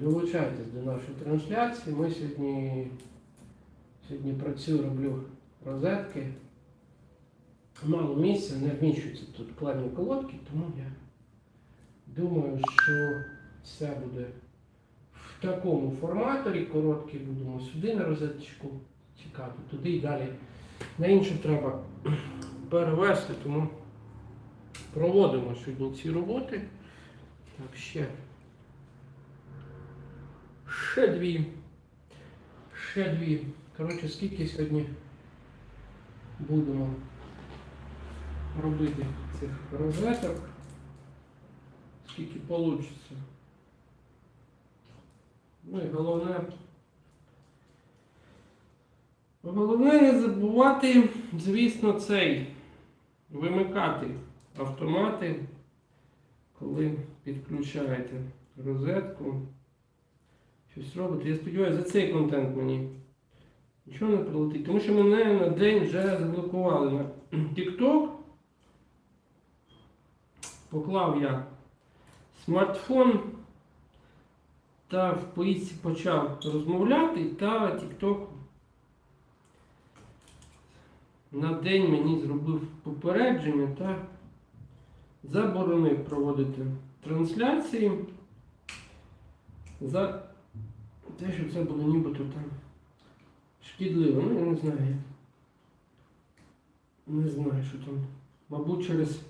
Долучайтесь до нашої трансляції. Ми сьогодні, сьогодні працюю, роблю розетки. Мало місця, не вміщуються тут плавні колодки, тому я думаю, що все буде в такому форматорі. Короткі будемо сюди на розеточку чекати, туди і далі. На іншу треба перевести, тому проводимо сьогодні ці роботи. Так, ще. Ще дві. Ще дві. Коротше, скільки сьогодні будемо робити цих розеток. Скільки вийде. Ну і головне. Головне не забувати, звісно, цей вимикати автомати, коли підключаєте розетку. Щось робите. Я сподіваюся, за цей контент мені нічого не прилетить. Тому що мене на день вже заблокували на TikTok. Поклав я смартфон та в поїздці почав розмовляти, та TikTok на день мені зробив попередження та заборонив проводити трансляції за те, що це було нібито там шкідливо. Ну, я не знаю. Не знаю, що там. Мабуть, через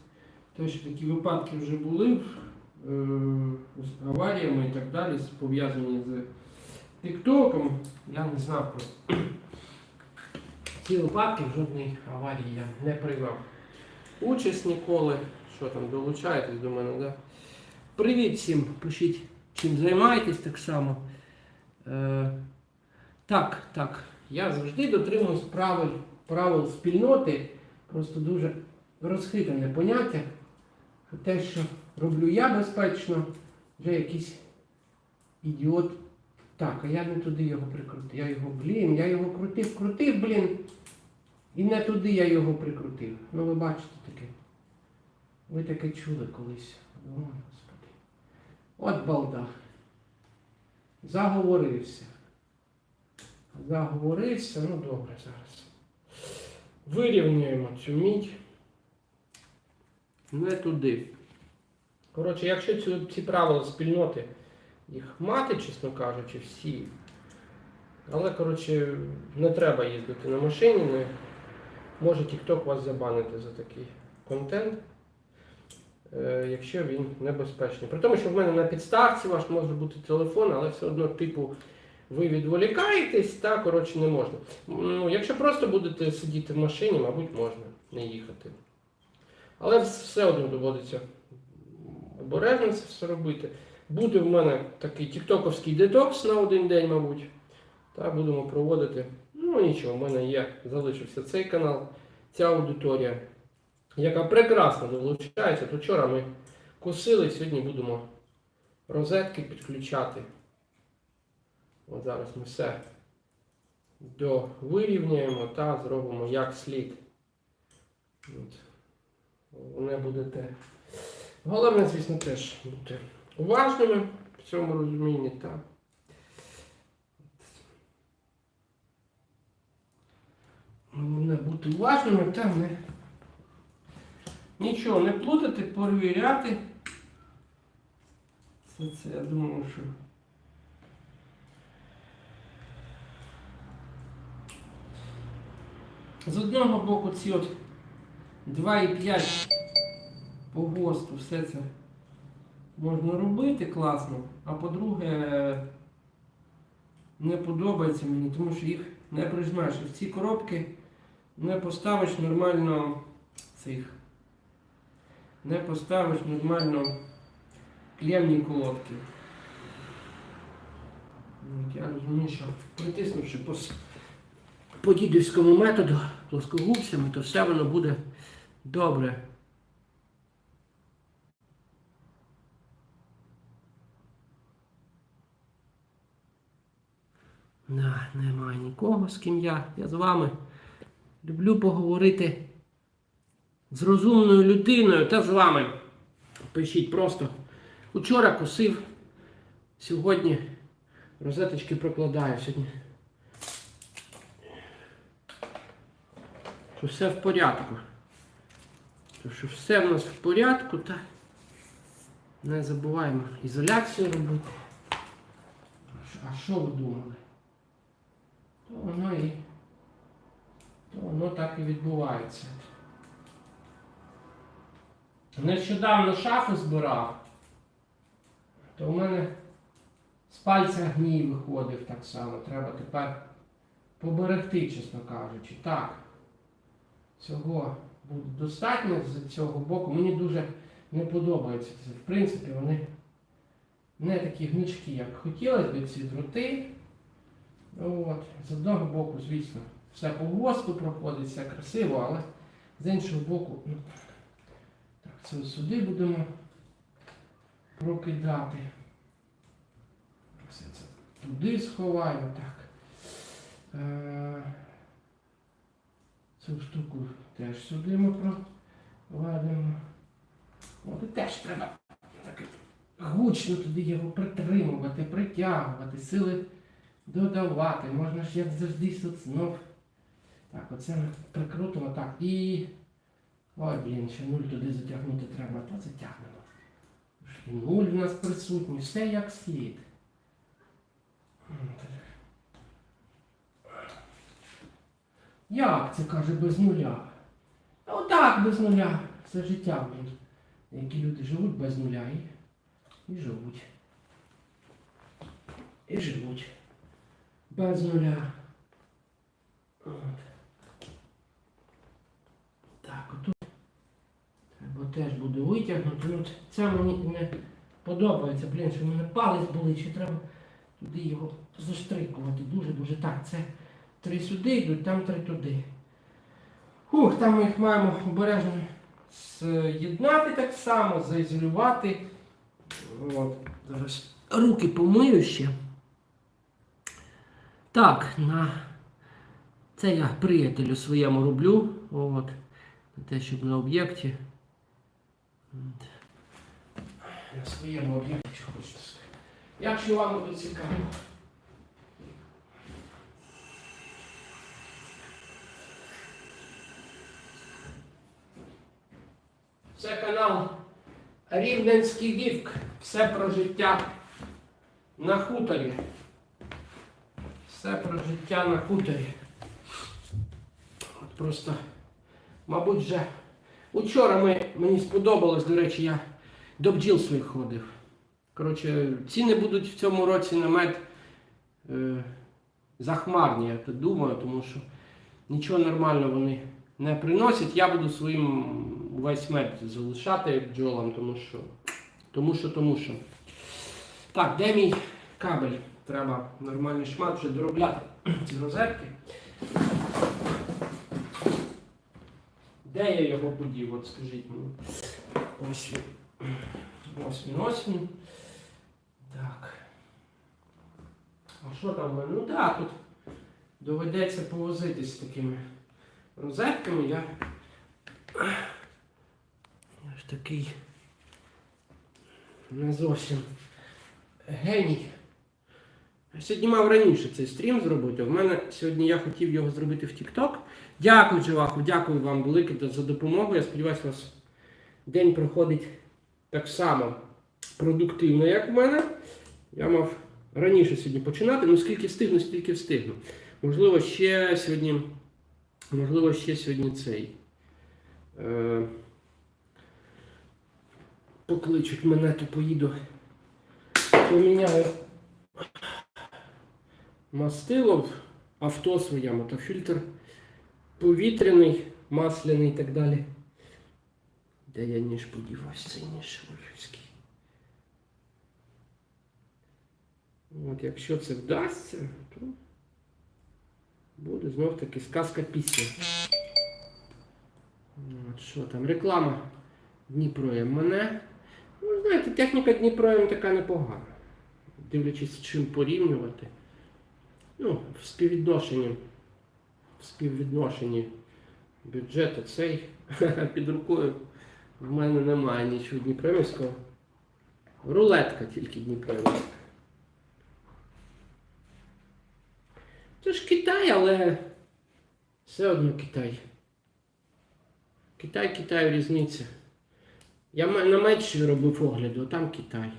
те, що такі випадки вже були е, з аваріями і так далі, пов'язані з Тіктоком. Я не знав про ці випадки, в жодній аварії я не приймав участь ніколи. Що там, долучаєтесь до мене, да? Привіт всім! Пишіть, чим займаєтесь так само. Е, так, так. Я завжди дотримуюсь правил, правил спільноти. Просто дуже розхитане поняття. Те, що роблю я безпечно, вже якийсь ідіот. Так, а я не туди його прикрутив. Я його, блін, я його крутив, крутив, блін. І не туди я його прикрутив. Ну ви бачите таке. Ви таке чули колись. О, Господи. От балда. Заговорився. Заговорився, ну добре зараз. Вирівнюємо цю мідь. Не туди. Коротше, якщо ці, ці правила спільноти їх мати, чесно кажучи, всі. Але, коротше, не треба їздити на машині, не може TikTok вас забанити за такий контент, якщо він небезпечний. При тому, що в мене на підставці ваш може бути телефон, але все одно, типу, ви відволікаєтесь, та, коротше, не можна. Ну, якщо просто будете сидіти в машині, мабуть, можна не їхати. Але все одно доводиться обережно це все робити. Буде в мене такий тіктоковський детокс на один день, мабуть. Та будемо проводити. Ну нічого, в мене є, залишився цей канал, ця аудиторія, яка прекрасно долучається. То вчора ми косили, сьогодні будемо розетки підключати. От зараз ми все довирівняємо та зробимо як слід. От. Головне будете. Головне, звісно, теж бути уважними в цьому розумінні. Та. Головне бути уважними та не нічого не плутати, перевіряти. Це, це я думаю, що. З одного боку ці от 2,5 по ГОСТу все це можна робити класно, а по-друге, не подобається мені, тому що їх не прижмеш. В ці коробки не поставиш нормально цих. Не поставиш нормально клемні колодки. Я розумію, що притиснувши по, по дідівському методу плоскогубцями, то все воно буде добре. Да, немає нікого, з ким я. Я з вами люблю поговорити з розумною людиною та з вами. Пишіть просто. Учора косив, сьогодні Розеточки прокладаю сьогодні. Що все в порядку. То що все в нас в порядку, так. Не забуваємо ізоляцію робити. А що ви думали? То воно і то воно так і відбувається. Нещодавно шафи збирав, то в мене з пальця гній виходив так само. Треба тепер поберегти, чесно кажучи. Так, цього буде достатньо з цього боку. Мені дуже не подобається це. В принципі, вони не такі гнучкі, як хотілося б ці дроти. От. З одного боку, звісно, все по ГОСТу проходить, все красиво, але з іншого боку, ну, це сюди будемо прокидати. Все це туди сховаємо. Так. Е, Цю штуку теж сюди ми проведемо. От теж треба так гучно туди його притримувати, притягувати, сили додавати. Можна ж як завжди тут знов. Так, оце прикрутимо так. І. Ой, блін, ще нуль туди затягнути треба, та затягнемо. І нуль в нас присутній, все як слід. Як це каже без нуля? Та Отак без нуля. Все життя, блін. Які люди живуть без нуля і, і живуть. І живуть. Без нуля. От. Так, отут треба теж буде витягнути. Ну, це мені не подобається, блін, що в мене палець болить, що треба туди його заштрикувати. Дуже-дуже так. Це три сюди йдуть, там три туди. Хух, там ми їх маємо обережно з'єднати так само, заізолювати. От. Зараз руки помию ще. Так, на це я приятелю своєму роблю. От. Те, щоб на об'єкті. На своєму об'єкті, що хочете. Якщо вам буде цікаво. Це канал Рівненський вівк. Все про життя на хуторі. Все про життя на хуторі. От просто, мабуть, вже учора ми, мені сподобалось, до речі, я до бджіл своїх ходив. Коротше, ціни будуть в цьому році на мед е, захмарні, я так думаю, тому що нічого нормального вони не приносять. Я буду своїм весь мед залишати бджолам, тому що, тому що, тому що. Так, де мій кабель? Треба нормальний шмат вже доробляти ці розетки. Де я його подів? От скажіть мені. Ось він. Ось він, ось він. Так. А що там мене? Ну так, тут доведеться повозитись з такими розетками. Я, я ж такий не зовсім геній. Сьогодні мав раніше цей стрім зробити. В мене сьогодні я хотів його зробити в TikTok. Дякую, Джаваху, дякую вам велике за допомогу. Я сподіваюся, у вас день проходить так само продуктивно, як в мене. Я мав раніше сьогодні починати, ну скільки встигну, стільки встигну. Можливо, ще сьогодні. Можливо, ще сьогодні цей. Е, покличуть мене, то поїду. Поміняю мастило в авто своєму, то фільтр повітряний, масляний і так далі. Де я ніж подівався, цей ніж Ольгівський. От, якщо це вдасться, то буде знов таки сказка пісня. От, що там? Реклама Дніпро мене. Ну, знаєте, техніка Дніпро така непогана. Дивлячись, з чим порівнювати. Ну, в співвідношенні. В співвідношенні бюджету цей під рукою в мене немає нічого Дніпровського. Рулетка тільки Дніпровська. Це ж Китай, але все одно Китай. Китай, Китай різниця. Я на мечі робив огляду, а там Китай.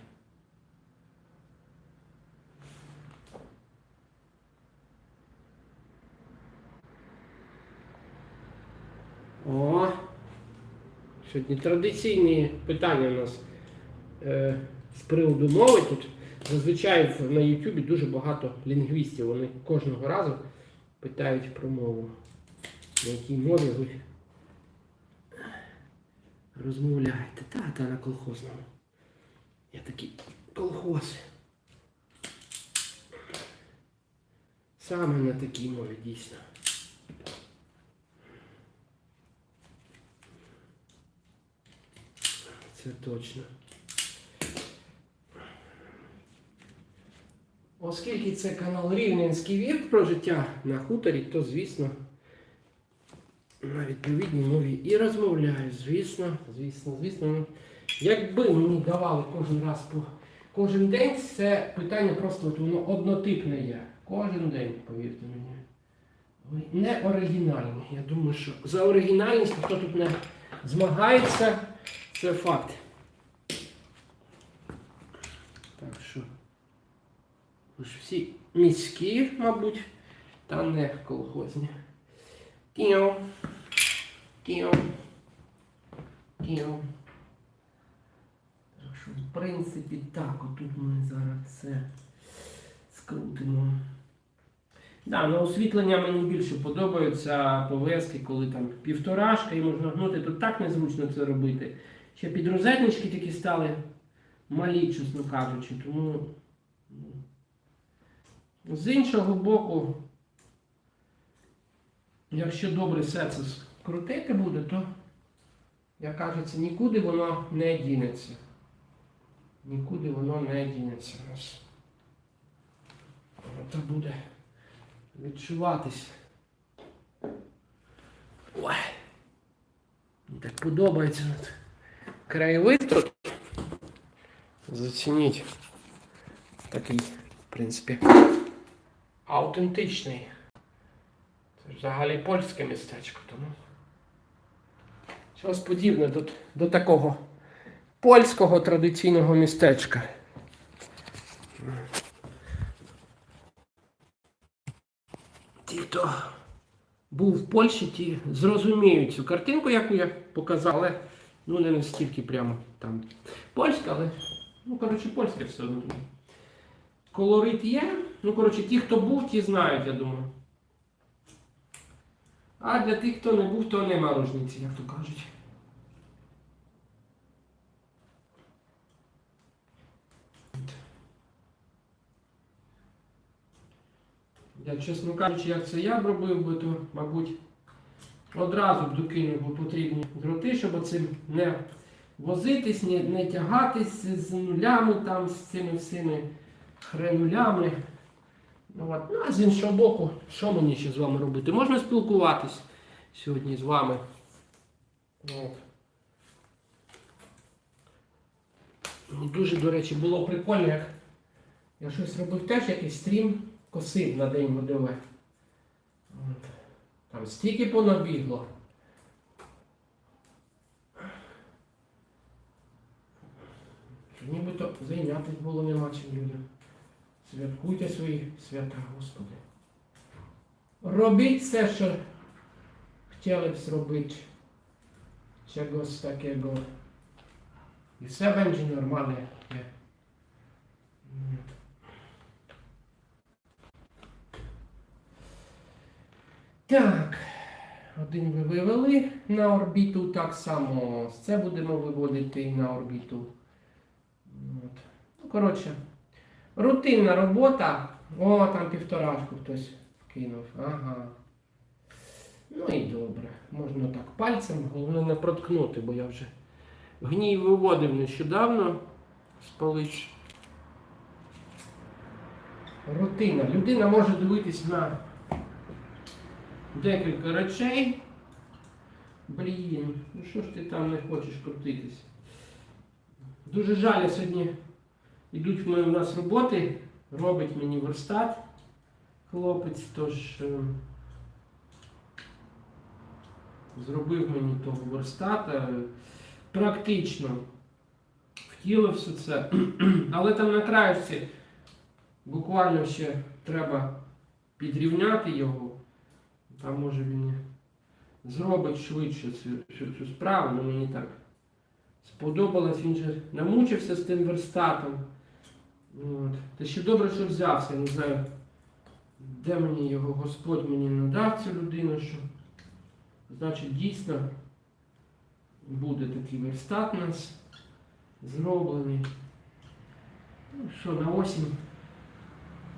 О! Сьогодні традиційні питання у нас е, з приводу мови тут. Зазвичай на Ютубі дуже багато лінгвістів. Вони кожного разу питають про мову. На якій мові ви розмовляєте. Та, та на колхозному. Я такий колхоз. Саме на такій мові дійсно. Це точно. Оскільки це канал Рівненський вірт про життя на хуторі, то звісно на відповідній мові і розмовляю. Звісно, звісно, звісно. Ну, Якби мені давали кожен раз по кожен день, це питання просто от воно однотипне є. Кожен день, повірте мені. Ви не оригінальні. Я думаю, що за оригінальність ніхто тут не змагається. Це факт. Так що. Всі міські, мабуть, та не колхозні. Кіо. Кіо. Кіо. Так що, в принципі, так, отут ми зараз все скрутимо. Да, на освітлення мені більше подобаються повески, коли там півторашка і можна гнути, то так незручно це робити. Ще підрозетнички такі стали малі, чесно кажучи, тому. ну, з іншого боку, якщо добре все це скрутити буде, то, як кажеться, нікуди воно не дінеться. Нікуди воно не дінеться. Це буде відчуватись. Ой. Так подобається краєвид тут. Зацініть. Такий, в принципі аутентичний. Це взагалі польське містечко, тому. Щось подібне до, до такого польського традиційного містечка. Ті, хто був в Польщі, ті зрозуміють цю картинку, яку я показав, але ну не настільки прямо там польська, але ну, коротше, польське все одно. Колорит є. Ну, коротше, ті, хто був, ті знають, я думаю. А для тих, хто не був, то нема рожниці, як то кажуть. Я, чесно кажучи, як це я б робив би, то, мабуть, одразу докинув потрібні дроти, щоб оцим не возитись, не, не тягатись з нулями там, з цими всіми хренулями. Ну, от. ну, а з іншого боку, що мені ще з вами робити? Можна спілкуватись сьогодні з вами. От. Дуже, до речі, було прикольно, як я щось робив теж, якийсь стрім косив на день ВДВ. От. Там стільки понабігло. Що Нібито зайнятись було нема чим людям. Святкуйте свої свята, Господи. Робіть все, що хотіли б зробити. Чогось такого. І все będzie нормально. є. От. Так. Один ви вивели на орбіту, так само це будемо виводити на орбіту. От. Ну, коротше. Рутинна робота. О, там півторашку хтось вкинув. Ага. Ну і добре. Можна так пальцем, головне не проткнути, бо я вже гній виводив нещодавно з полиць. Рутина. Людина може дивитись на декілька речей. Блін, ну що ж ти там не хочеш крутитись? Дуже жаль, я сьогодні Ідуть в мене у нас роботи, робить мені верстат. хлопець, тож е, зробив мені того верстата. Практично втілив все це. Але там на краєшці буквально ще треба підрівняти його. Там може він зробить швидше цю, цю, цю справу, але мені так сподобалось, він же намучився з тим верстатом. От. Та ще добре, що взявся, не знаю, де мені його Господь мені надав цю людину, що значить дійсно буде такий верстат у нас зроблений. Ну що, на осінь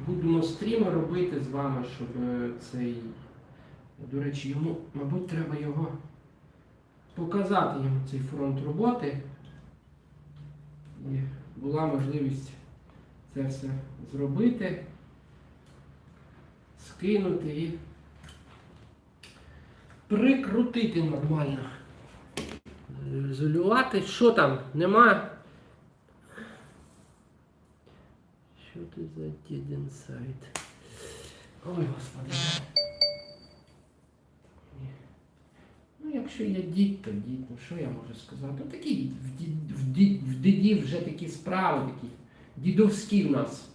будемо стріми робити з вами, щоб е, цей. До речі, йому, мабуть, треба його показати йому цей фронт роботи. І була можливість це все зробити, скинути і прикрутити нормально. Ізолювати. Що там? Нема? Що ти за дід інсайт? Ой, господи. Якщо я дід, то дід, ну що я можу сказати? Такі в, дід, в, дід, в дідів вже такі справи, такі дідовські в нас.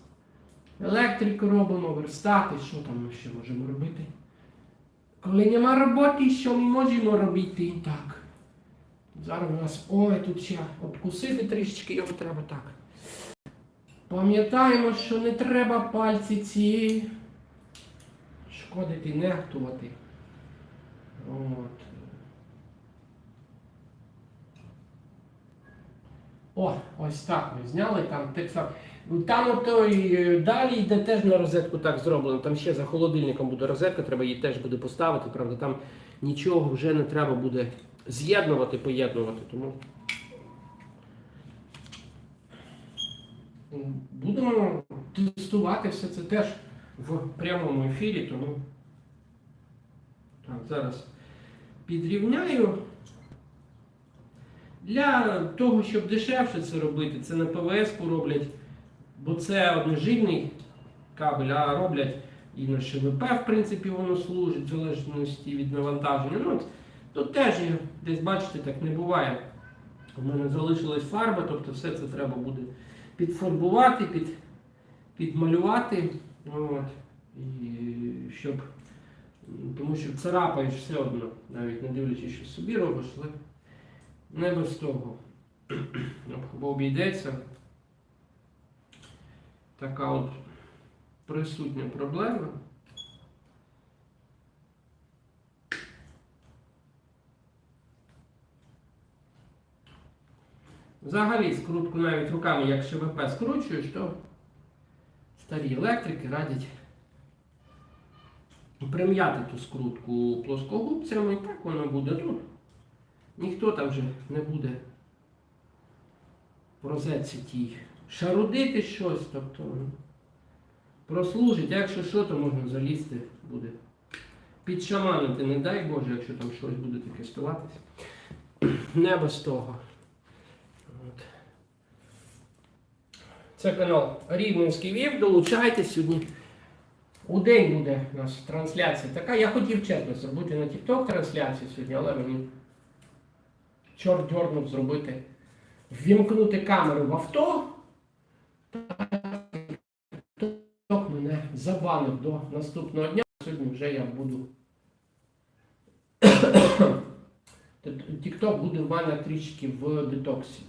Електрику робимо, верстати, що там ми ще можемо робити? Коли нема роботи, що ми можемо робити? Так. Зараз у нас, ой, тут ще обкусити трішечки його треба так. Пам'ятаємо, що не треба пальці ці шкодити, нехтувати. От. О, ось так ми зняли там так само. Там ото і е, далі йде теж на розетку так зроблено. Там ще за холодильником буде розетка, треба її теж буде поставити. Правда, там нічого вже не треба буде з'єднувати, поєднувати. Тому будемо тестувати все це теж в прямому ефірі, тому так, зараз підрівняю. Для того, щоб дешевше це робити, це на ПВС пороблять, бо це одножильний кабель, а роблять і на ШВП, в принципі, воно служить, в залежності від навантаження. Ну, тут теж десь, бачите, так не буває. У мене залишилась фарба, тобто все це треба буде підфарбувати, під, підмалювати. От, і щоб, тому що царапаєш все одно, навіть не дивлячись, що собі робиш, але не без того. Бо обійдеться така от присутня проблема. Взагалі скрутку навіть руками, як ШВП скручуєш, то старі електрики радять прим'яти ту скрутку плоскогубцями, і так воно буде тут. Ніхто там вже не буде в розетці тій шарудити щось, тобто ну, прослужить, а якщо що, то можна залізти буде. Підшаманити, не дай Боже, якщо там щось буде таке ставатися. Не без того. От. Це канал Рівненський Вів. Долучайтесь сьогодні. У день буде у нас трансляція така. Я хотів чесно зробити на TikTok трансляцію сьогодні, але мені чорт дьорнув зробити. Ввімкнути камеру в авто. TikTok мене забанив до наступного дня. Сьогодні вже я буду. TikTok буде в мене трішки в детоксі.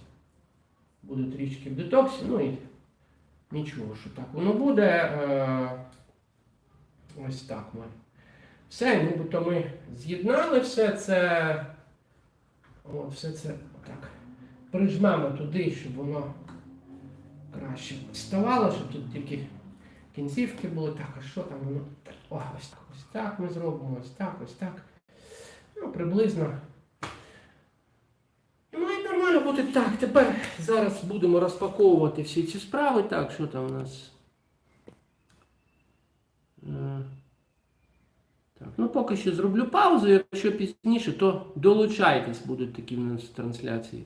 Буде трішки в детоксі, ну і нічого, що так воно буде. Е, Ось так ми. Все, нібито ми з'єднали все це. От, все це так. Прижмемо туди, щоб воно краще вставало, щоб тут тільки кінцівки були. Так, а що там воно? О, ось так, ось так ми зробимо, ось так, ось так. Ну, приблизно. Має нормально бути так. Тепер зараз будемо розпаковувати всі ці справи. Так, що там у нас? Так, ну поки що зроблю паузу. Якщо пізніше, то долучайтесь, будуть такі в нас трансляції.